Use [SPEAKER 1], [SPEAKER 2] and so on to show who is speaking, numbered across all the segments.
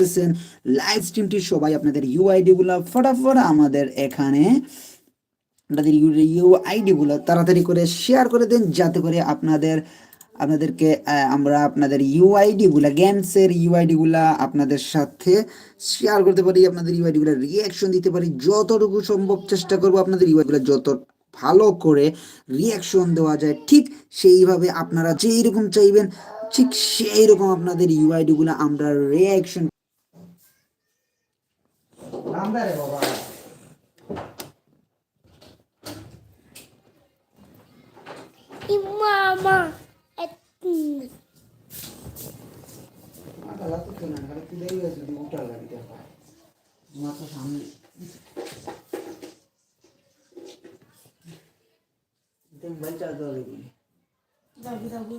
[SPEAKER 1] দেখতেছেন লাইভ স্ট্রিমটি সবাই আপনাদের ইউআইডি গুলা ফটাফট আমাদের এখানে, আপনাদের ইউআইডি গুলো তাড়াতাড়ি করে শেয়ার করে দেন, যাতে করে আপনাদের, আপনাদেরকে আমরা আপনাদের ইউআইডি গুলা গেমসের ইউআইডি গুলা আপনাদের সাথে শেয়ার করতে পারি, আপনাদের ইউআইডি গুলা রিয়াকশন দিতে পারি, যতটুকু সম্ভব চেষ্টা করব আপনাদের ইউআইডি গুলা যত ভালো করে রিয়াকশন দেওয়া যায়, ঠিক সেইভাবে আপনারা যেই রকম চাইবেন, ঠিক সেই রকম আপনাদের ইউআইডি গুলা আমরা রিয়াকশন
[SPEAKER 2] कांदा रे
[SPEAKER 3] बाबा मामा
[SPEAKER 2] आता
[SPEAKER 3] लागतो की नाही कारण ती दैवी असेल मोठा लागते पाय माझा सामने
[SPEAKER 2] ते बंचा जाऊ लागली जागी जागी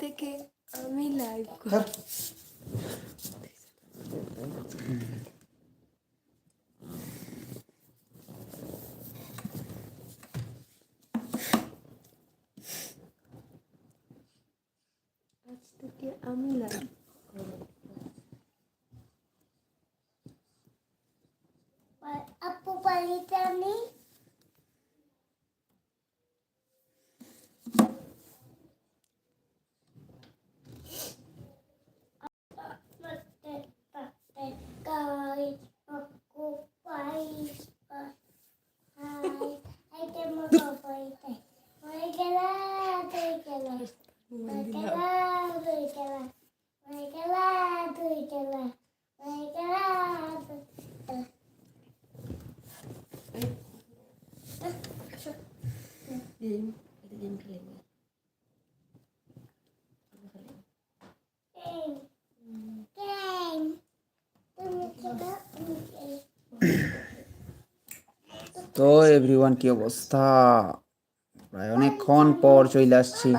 [SPEAKER 2] থেকে আমি লাইভ গেম এটা গেম খেলে না খেলে
[SPEAKER 3] Game. Game. তুমি খেলো, তুমি খেলো।
[SPEAKER 1] তো এভরিওয়ান কি অবস্থা প্রায় অনেকক্ষণ পর চলে আসছি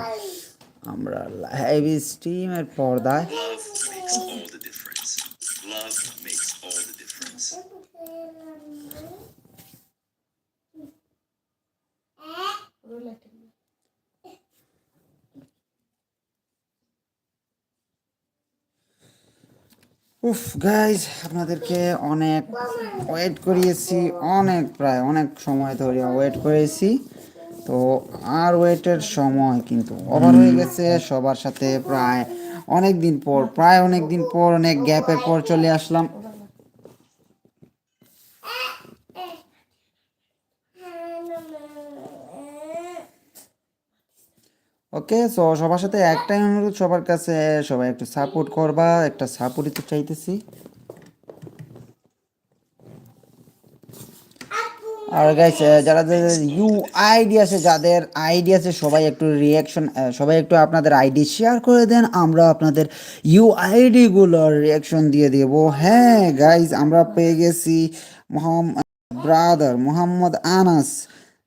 [SPEAKER 1] আমরা লাইভ স্ট্রিমের পর্দায় উফ গাইজ আপনাদেরকে অনেক ওয়েট করিয়েছি অনেক প্রায় অনেক সময় ধরে ওয়েট করেছি। তো আর ওয়েটের সময় কিন্তু ওভার হয়ে গেছে সবার সাথে প্রায় অনেক দিন পর প্রায় অনেক দিন পর অনেক গ্যাপের পর চলে আসলাম। ওকে। সো সবার সাথে একটাই অনুরোধ, সবার কাছে সবাই একটু সাপোর্ট করবা, একটা সাপোর্টই তো চাইতেছি। আর গাইস যারা ইউ আইডি আছে, যাদের আইডি আছে, সবাই একটু রিয়াকশন সবাই একটু আপনাদের আইডি শেয়ার করে দেন, আমরা আপনাদের ইউ আইডি গুলোর রিয়াকশন দিয়ে দেব। হ্যাঁ গাইস আমরা পেয়ে গেছি Mohammad brother Mohammad Anas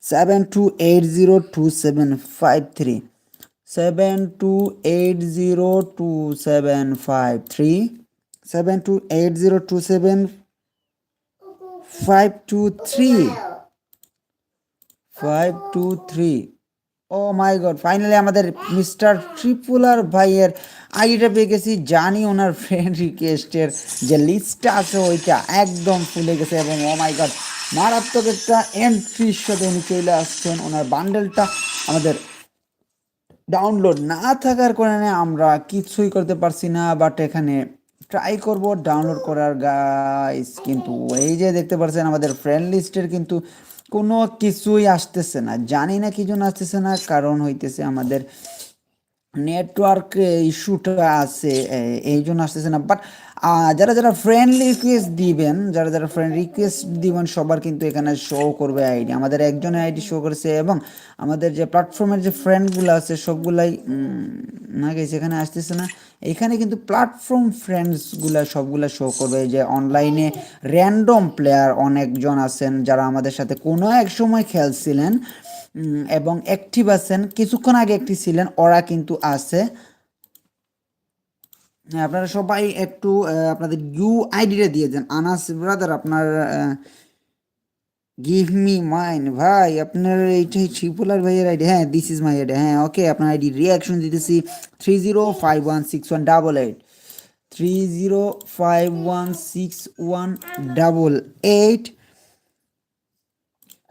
[SPEAKER 1] seven two eight zero two seven five three seven two eight zero two seven five three seven two eight zero two seven five two three five two three oh my god finally আমাদের mister ট্রিপুলার ভাইয়ের আইডিটা পেয়ে গেছি জানি ওনার friend রিকোয়েস্টের যে লিস্টটা আছে, ওইটা একদম ফুলে গেছে এবং ও মাই গড মারাত্মক একটা এন্ট্রির সাথে উনি চলে আসছেন। ওনার বান্ডেলটা আমাদের ডাউনলোড না থাকার কারণে আমরা কিছুই করতে পারছি না বাট এখানে ট্রাই করব ডাউনলোড করার গাইস কিন্তু এই যে দেখতে পাচ্ছেন আমাদের ফ্রেন্ড লিস্টের কিন্তু কোনো কিছুই আসতেছে না। জানি না কি জন্য আসতেছে না, কারণ হইতেছে আমাদের নেটওয়ার্ক ইস্যুটা আছে এই জন্য আসতেছে না। বাট যারা যারা ফ্রেন্ড রিকোয়েস্ট দিবেন, যারা যারা ফ্রেন্ড রিকোয়েস্ট দিবেন, সবার কিন্তু এখানে শো করবে আইডি আমাদের একজনের আইডি শো করেছে এবং আমাদের যে প্ল্যাটফর্মের যে ফ্রেন্ডগুলো আছে, সবগুলাই না গেছে এখানে আসতেছে না। এখানে কিন্তু প্ল্যাটফর্ম ফ্রেন্ডসগুলো সবগুলো শো করবে। যে অনলাইনে র্যান্ডম প্লেয়ার অনেকজন আছেন, যারা আমাদের সাথে কোনো এক সময় খেলছিলেন। এবং অ্যাক্টিভ আছেন। কিছুক্ষণ আগে একটি ছিলেন, ওরা কিন্তু আছে। হ্যাঁ আপনারা সবাই একটু আপনাদের ইউ আইডিটা দিয়ে দেন। আনাস ব্রাদার আপনার গিভ মি মাইন ভাই, আপনার এইটাই ট্রিপুলার ভাইয়ের আইডি হ্যাঁ দিস ইজ মাই আইডি হ্যাঁ ওকে আপনার আইডি রিয়াকশন দিতেছি। Three zero five one six one double eight three zero five one six one double eight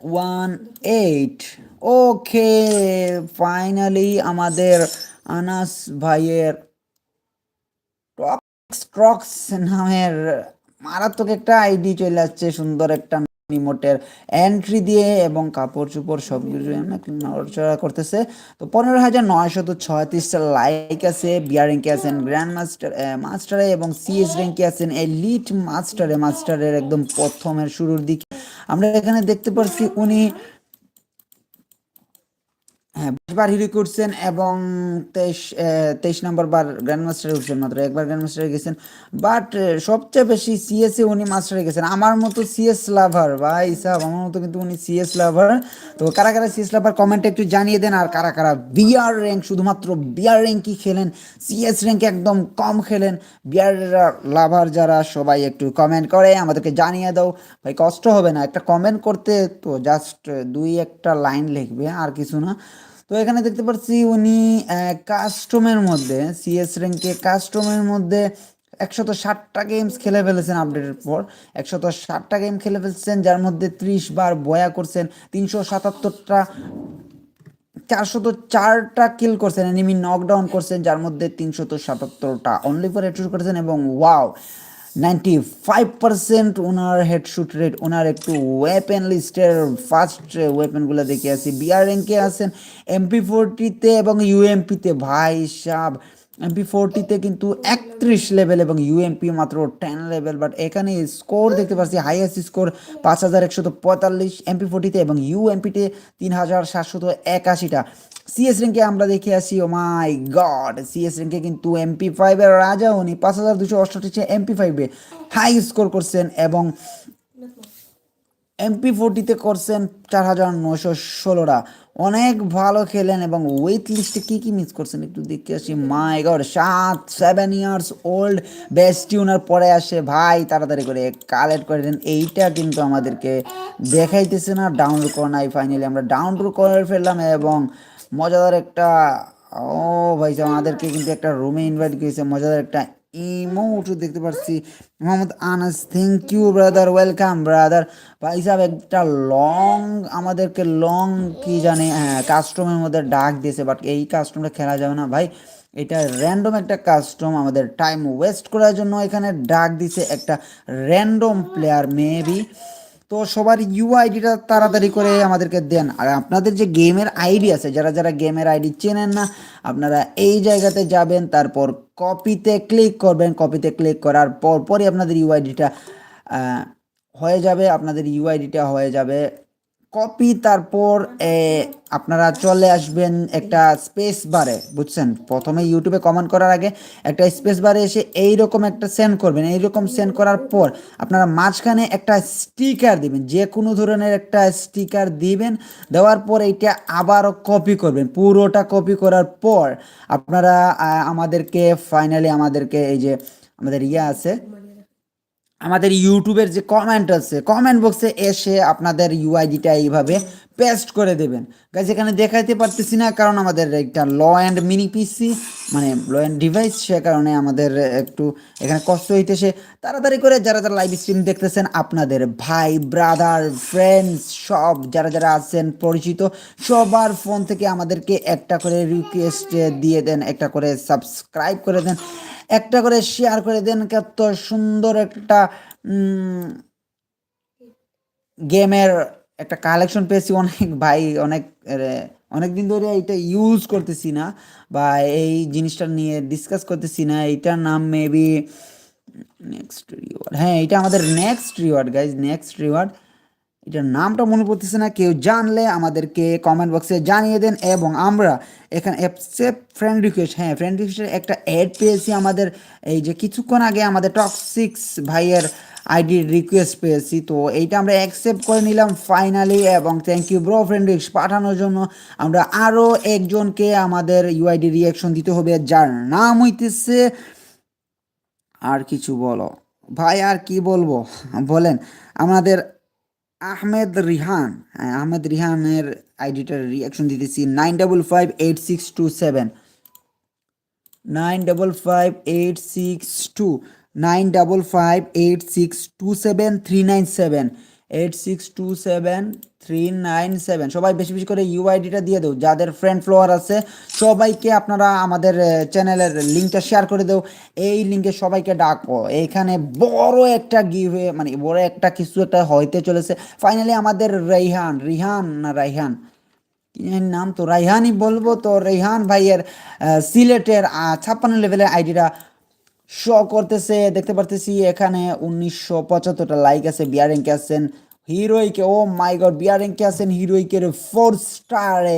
[SPEAKER 1] one eight okay finally আমাদের আনাস ভাইয়ের স্ট্রক্স নামের মারাত্মক একটা আইডি চলে আসছে, সুন্দর একটা নিমোটের এন্ট্রি দিয়ে এবং কাপড় চোপড় সব কিছু নড়াচড়া করতেছে। তো পনেরো হাজার নয়শত ছয়ত্রিশটা লাইক আছে বিয়ার র্যাঙ্কে আছেন গ্র্যান্ড মাস্টার মাস্টারে এবং সিএস র্যাঙ্কে আছেন এলিট মাস্টারে মাস্টারের একদম প্রথমের শুরুর দিকে। আমরা এখানে দেখতে পাচ্ছি উনি হ্যাঁ বার হিরো করছেন এবং তেইশ তেইশ নম্বর বার গ্র্যান্ড মাস্টারে উঠছেন মাত্র, একবার গ্র্যান্ড মাস্টারে গেছেন বাট সবচেয়ে বেশি সিএস উনি মাস্টারে গেছেন। আমার মতো সিএস লাভার ভাই সাহেব, আমার মতো কিন্তু উনি সিএস লাভার তো কারা কারা সিএস লাভার কমেন্টে একটু জানিয়ে দেন, আর কারা কারা বিআর র্যাঙ্ক শুধুমাত্র বিআর র্যাঙ্কই খেলেন সিএস র্যাঙ্কে একদম কম খেলেন। বিআর লাভার যারা, সবাই একটু কমেন্ট করে, আমাদেরকে জানিয়ে দাও। ভাই, কষ্ট হবে না, একটা কমেন্ট করতে তো জাস্ট দুই একটা লাইন লিখবে, আর কিছু না। তো এখানে দেখতে পাচ্ছি উনি কাস্টমের মধ্যে সিএস র্যাঙ্কে কাস্টমের মধ্যে একশত ষাটটা গেমস খেলে ফেলেছেন আপডেটের পর। একশত ষাটটা গেম খেলে ফেলছেন, যার মধ্যে ত্রিশ বার বয়া করছেন, তিনশো সাতাত্তরটা, চারশত চারটা কিল করছেন এনিমি নকডাউন করছেন, যার মধ্যে তিনশত সাতাত্তরটা। অনলি ফর হেডশুট করেছেন এবং ওয়াও নাইনটি ফাইভ পার্সেন্ট ওনার হেডশুট রেট ওনার একটু ওয়েপেন লিস্টের ফার্স্ট ওয়েপেনগুলো দেখে আসি। বিআর র্যাঙ্কে আছেন এমপি ফোরটিতে এবং ইউএমপিতে ভাই সাব এমপি ফোরটিতে কিন্তু একত্রিশ লেভেল এবং ইউএমপি মাত্র টেন লেভেল বাট এখানে স্কোর দেখতে পাচ্ছি হাইয়েস্ট স্কোর পাঁচ হাজার একশত পঁয়তাল্লিশ এমপি ফোরটিতে এবং ইউএমপিতে তিন হাজার সাতশত একাশিটা। সিএস র্যাঙ্কে আমরা দেখে আসি ও মাই গড সিএস র্যাঙ্কে কিন্তু এমপি ফাইভের রাজা উনি পাঁচ হাজার দুশো অষ্টাশি এমপি ফাইভে হাই স্কোর করছেন এবং এমপি ফোরটিতে করছেন চার হাজার নশো ষোলোটা। অনেক ভালো খেলেন এবং ওয়েট লিস্টে কী কী মিস করছেন একটু দেখতে আসি। মাই গড সাত seven years old best tuner পরে আসে। ভাই, তাড়াতাড়ি করে কালেক্ট করে দেন। এইটা কিন্তু আমাদেরকে দেখাইতেছে না। ডাউনলোড করা নাই ফাইনালি আমরা ডাউনলোড করে ফেললাম এবং মজাদার একটা, ও ভাই, আমাদেরকে কিন্তু একটা রুমে ইনভাইট করেছে। মজাদার একটা ইমোট দেখতে পাচ্ছি Mohammad Anas thank you brother welcome brother ভাই সাহেব, একটা লং আমাদেরকে লং কি জানে হ্যাঁ কাস্টমের মধ্যে ডাক দিয়েছে বাট এই কাস্টমটা খেলা যাবে না। ভাই, এটা র্যান্ডম একটা কাস্টম আমাদের টাইম ওয়েস্ট করার জন্য এখানে ডাক দিছে একটা র্যান্ডম প্লেয়ার মেবি তো সবার ইউআইডিটা তাড়াতাড়ি করে আমাদেরকে দেন। আর আপনাদের যে গেমের আইডি আছে, যারা যারা গেমের আইডি চেনেন না, আপনারা এই জায়গাতে যাবেন, তারপর কপিতে ক্লিক করবেন। কপিতে ক্লিক করার পর পরই আপনাদের ইউআইডিটা হয়ে যাবে। আপনাদের ইউ ইউআইডিটা হয়ে যাবে। কপি, তারপর আপনারা চলে আসবেন একটা স্পেস বারে বুঝছেন? প্রথমে ইউটিউবে কমেন্ট করার আগে একটা স্পেস বারে এসে এইরকম একটা সেন্ড করবেন। এইরকম সেন্ড করার পর আপনারা মাঝখানে একটা স্টিকার দিবেন। যে কোনো ধরনের একটা স্টিকার দিবেন, দেওয়ার পর এইটা আবারও কপি করবেন। পুরোটা কপি করার পর আপনারা আমাদেরকে ফাইনালি আমাদেরকে এই যে আমাদের ইয়ে আছে আমাদের ইউটিউবের যে কমেন্ট আছে কমেন্ট বক্সে এসে আপনাদের ইউআইডিটা এইভাবে পেস্ট করে দেবেন। গাইজ এখানে দেখাইতে পারতেছি না, কারণ আমাদের একটা ল অ্যান্ড মিনি পিসি মানে ল অ্যান্ড ডিভাইস সে কারণে আমাদের একটু এখানে কষ্ট হইতেছে। তাড়াতাড়ি করে যারা যারা লাইভ স্ট্রিম দেখতেছেন, আপনাদের ভাই ব্রাদার ফ্রেন্ডস সব যারা যারা আছেন, পরিচিত, সবার ফোন থেকে আমাদেরকে একটা করে রিকোয়েস্ট দিয়ে দেন, একটা করে সাবস্ক্রাইব করে দেন, একটা করে শেয়ার করে দেন। কত সুন্দর একটা গেমের একটা কালেকশন পেয়েছি অনেক, ভাই, অনেক অনেকদিন ধরে এটা ইউজ করতেছি না বা এই জিনিসটা নিয়ে ডিসকাস করতেছি না। এইটার নাম মেবি নেক্সট রিওয়ার্ড হ্যাঁ এটা আমাদের next reward guys next reward এটার নামটা মনে পড়তেছে না, কেউ জানলে আমাদেরকে কমেন্ট বক্সে জানিয়ে দেন এবং আমরা এখানে অ্যাপসেপ্ট ফ্রেন্ড রিকোয়েস্ট হ্যাঁ ফ্রেন্ড রিকোয়েস্টের একটা অ্যাড পেয়েছি আমাদের, এই যে কিছুক্ষণ আগে আমাদের টক সিক্স ভাইয়ের আইডি রিকোয়েস্ট পেয়েছি, তো এইটা আমরা অ্যাকসেপ্ট করে নিলাম ফাইনালি এবং thank you bro friend request পাঠানোর জন্য। আমরা আরও একজনকে আমাদের ইউআইডি রিয়াকশন দিতে হবে, যার নাম হইতেছে, আর কিছু বলো। ভাই, আর কি বলব? বলেন, আমাদের আহমেদ রিহান হ্যাঁ আহমেদ রিহানের আইডিটার রিয়াকশন দিতেছি nine double five eight six two seven nine double five eight six two nine double five eight six two seven three nine seven eight six two seven three nine seven সবাই বেশি বেশি করে ইউআইডিটা দিয়ে দেও। যাদের friend flower আছে, সবাইকে আপনারা আমাদের চ্যানেলের লিঙ্কটা শেয়ার করে দেও। এই লিঙ্কে সবাইকে ডাকো। এইখানে বড় একটা গিভে মানে বড় একটা কিছু একটা হইতে চলেছে। ফাইনালি আমাদের রেহান রিহান না রাইহান? নাম তো, রাইহানই বলব তো। রেহান ভাইয়ের সিলেটের ছাপ্পান্ন লেভেলের আইডিটা শো করতেছে। দেখতে পারতেছি এখানে উনিশশো পঁচাত্তরটা লাইক আছে বিয়ার আছেন। হিরোইকে ও মাই গড বিয়ার কে আছেন হিরোইকের ফোর স্টারে